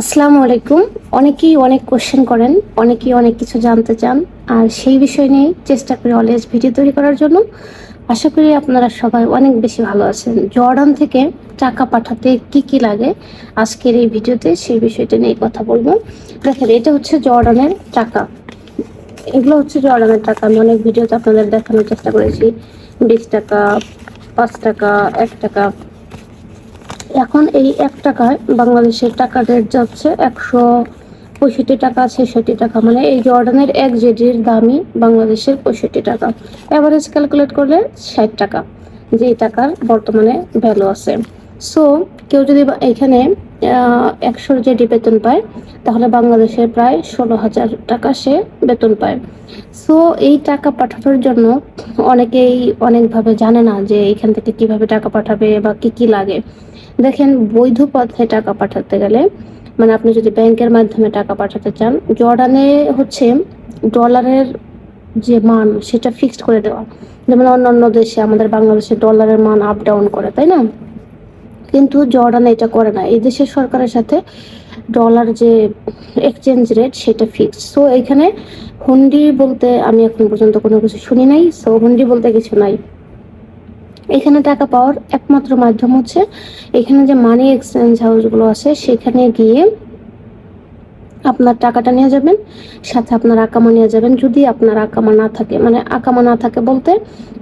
আসসালামু আলাইকুম। অনেকেই অনেক কোশ্চেন করেন, অনেকেই অনেক কিছু জানতে চান। আর সেই বিষয় নিয়ে চেষ্টা করি অলওয়েজ ভিডিও তৈরি করার জন্য। আশা করি আপনারা সবাই অনেক বেশি ভালো আছেন। জর্ডান থেকে টাকা পাঠাতে কি কি লাগে আজকের এই ভিডিওতে সেই বিষয়টা নিয়ে কথা বলব। দেখেন, এটা হচ্ছে জর্ডানের টাকা। এগুলো হচ্ছে জর্ডানের টাকা। আমি অনেক ভিডিওতে আপনাদের দেখানোর চেষ্টা করেছি। বিশ টাকা, পাঁচ টাকা, এক টাকা। এখন এই এক টাকায় বাংলাদেশের টাকা রেট যাচ্ছে একশো পঁয়ষট্টি টাকা, ছেষট্টি টাকা। মানে এই জর্ডানের এক জেডির দামই বাংলাদেশের পঁয়ষট্টি টাকা। অ্যাভারেজ ক্যালকুলেট করলে ষাট টাকা, যে টাকার বর্তমানে ভ্যালু আছে। সো কেউ যদি এখানে একশোর জেডি বেতন পায়, তাহলে বাংলাদেশের প্রায় ষোলো হাজার টাকা সে বেতন পায়। সো এই টাকা পাঠানোর জন্য অনেকেই অনেকভাবে জানে না যে এখান থেকে কীভাবে টাকা পাঠাবে বা কি কি লাগে। দেখেন বৈধ পথে টাকা পাঠাতে গেলে মানে আপনি যদি ব্যাংকের মাধ্যমে টাকা পাঠাতে চান, জর্ডানে হচ্ছে ডলারের যে মান, সেটা ফিক্সড করে দেওয়া। যেমন অন্যান্য দেশে, আমাদের বাংলাদেশে ডলারের মান আপ ডাউন করে, তাই না? কিন্তু জর্ডানে এটা করে না। এই দেশের সরকারের সাথে ডলার যে এক্সচেঞ্জ রেট সেটা ফিক্সড সো এখানে হুন্ডি বলতে আমি এখন পর্যন্ত কোনো কিছু শুনি নাই। সো হুন্ডি বলতে কিছু নাই। এখানে টাকা পাওয়ার একমাত্র মাধ্যম হচ্ছে এখানে যে মানি এক্সচেঞ্জ হাউসগুলো আছে, সেখানে গিয়ে আপনার টাকাটা নিয়ে যাবেন, সাথে আপনার আকামা নিয়ে যাবেন। যদি আপনার আকামা না থাকে মানে আকামা না থাকে বলতে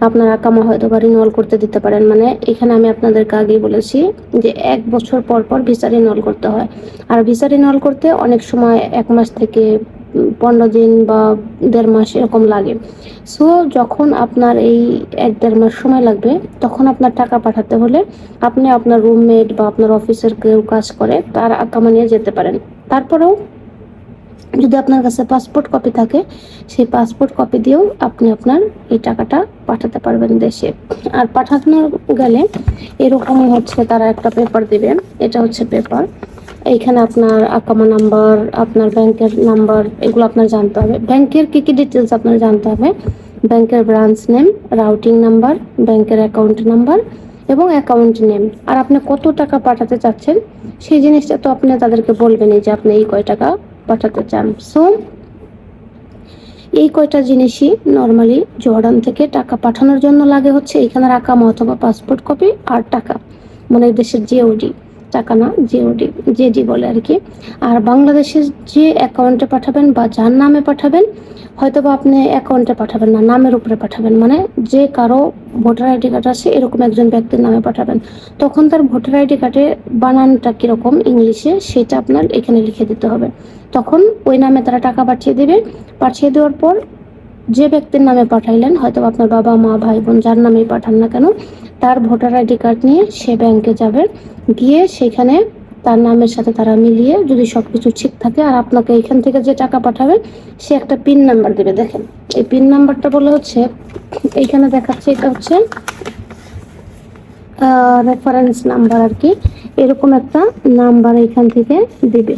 আপনার আকামা হয়তো বা রিনিউয়াল করতে দিতে পারেন। মানে এখানে আমি আপনাদেরকে আগেই বলেছি যে এক বছর পর পর ভিসা রিনিউয়াল করতে হয়। আর ভিসা রিনিউয়াল করতে অনেক সময় এক মাস থেকে পনেরো দিন বা দেড় মাস এরকম লাগে। সো যখন আপনার এই এক দেড় মাস সময় লাগবে, তখন আপনার টাকা পাঠাতে হলে আপনি আপনার রুমমেট বা আপনার অফিসের কেউ কাজ করে, তার আকামা নিয়ে যেতে পারেন। তারপরেও যদি আপনার কাছে পাসপোর্ট কপি থাকে, সেই পাসপোর্ট কপি দিয়েও আপনি আপনার এই টাকাটা পাঠাতে পারবেন দেশে। আর পাঠানো গেলে এরকম হচ্ছে, তারা একটা পেপার দিবে। এটা হচ্ছে পেপার এইখানে আপনার আকামা নাম্বার, আপনার ব্যাংকের নাম্বার, এগুলো আপনার জানতে হবে। ব্যাংকের কি কি ডিটেলস আপনার জানতে হবে? ব্যাংকের ব্রাঞ্চ নেম রাউটিং নাম্বার ব্যাংকের অ্যাকাউন্ট নাম্বার এবং অ্যাকাউন্ট নেম আর আপনি কত টাকা পাঠাতে চাচ্ছেন, সেই জিনিসটা তো আপনি তাদেরকে বলবেনই যে আপনি এই কয় টাকা পাঠাতে চান। সো এই কয়টা জিনিসই নর্মালি জর্ডান থেকে টাকা পাঠানোর জন্য লাগে হচ্ছে এখানে আকামা অথবা পাসপোর্ট কপি আর টাকা। মানে দেশের জিওডি টাকা না জিওডি জেডি বলে আর কি। আর বাংলাদেশের যে অ্যাকাউন্টে পাঠাবেন বা যার নামে পাঠাবেন হয়তো বা আপনি অ্যাকাউন্টে পাঠাবেন না, নামের উপরে পাঠাবেন। মানে যে কারও ভোটার আইডি কার্ড আছে, এরকম একজন ব্যক্তির নামে পাঠাবেন। তখন তার ভোটার আইডি কার্ডে বানানটা কীরকম ইংলিশে, সেটা আপনার এখানে লিখে দিতে হবে। তখন ওই নামে তারা টাকা পাঠিয়ে দেবে। পাঠিয়ে দেওয়ার পর যে ব্যক্তির নামে পাঠাইলেন হয়তো আপনার বাবা, মা, ভাই, বোন, যার নামেই পাঠান না কেন, তার ভোটার আইডি কার্ড নিয়ে সে ব্যাংকে যাবে। গিয়ে সেখানে তার নামের সাথে তারা মিলিয়ে যদি সবকিছু ঠিক থাকে, আর আপনাকে এখান থেকে যে টাকা পাঠাবে, সে একটা পিন নাম্বার দেবে। দেখেন, এই পিন নাম্বারটা বলে হচ্ছে, এইখানে দেখাচ্ছে, এটা হচ্ছে রেফারেন্স নাম্বার আর কি। এরকম একটা নাম্বার এখান থেকে দিবে।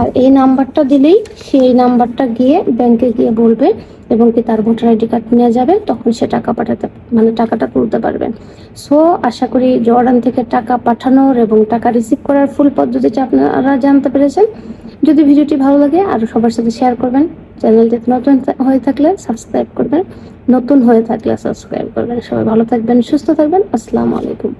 আর এই নাম্বারটা দিলেই সেই নাম্বারটা গিয়ে ব্যাংকে গিয়ে বলবে এবং কি তার ভোটার আইডি কার্ড নিয়ে যাবে, তখন সে টাকা পাঠাতে মানে টাকাটা তুলতে পারবে। সো আশা করি জর্ডান থেকে টাকা পাঠানোর এবং টাকা রিসিভ করার ফুল পদ্ধতিটা আপনারা জানতে পেরেছেন। যদি ভিডিওটি ভালো লাগে, আরও সবার সাথে শেয়ার করবেন। চ্যানেলটি নতুন হয়ে থাকলে সাবস্ক্রাইব করবেন। নতুন হয়ে থাকলে সাবস্ক্রাইব করবেন। সবাই ভালো থাকবেন, সুস্থ থাকবেন। আসসালামু আলাইকুম।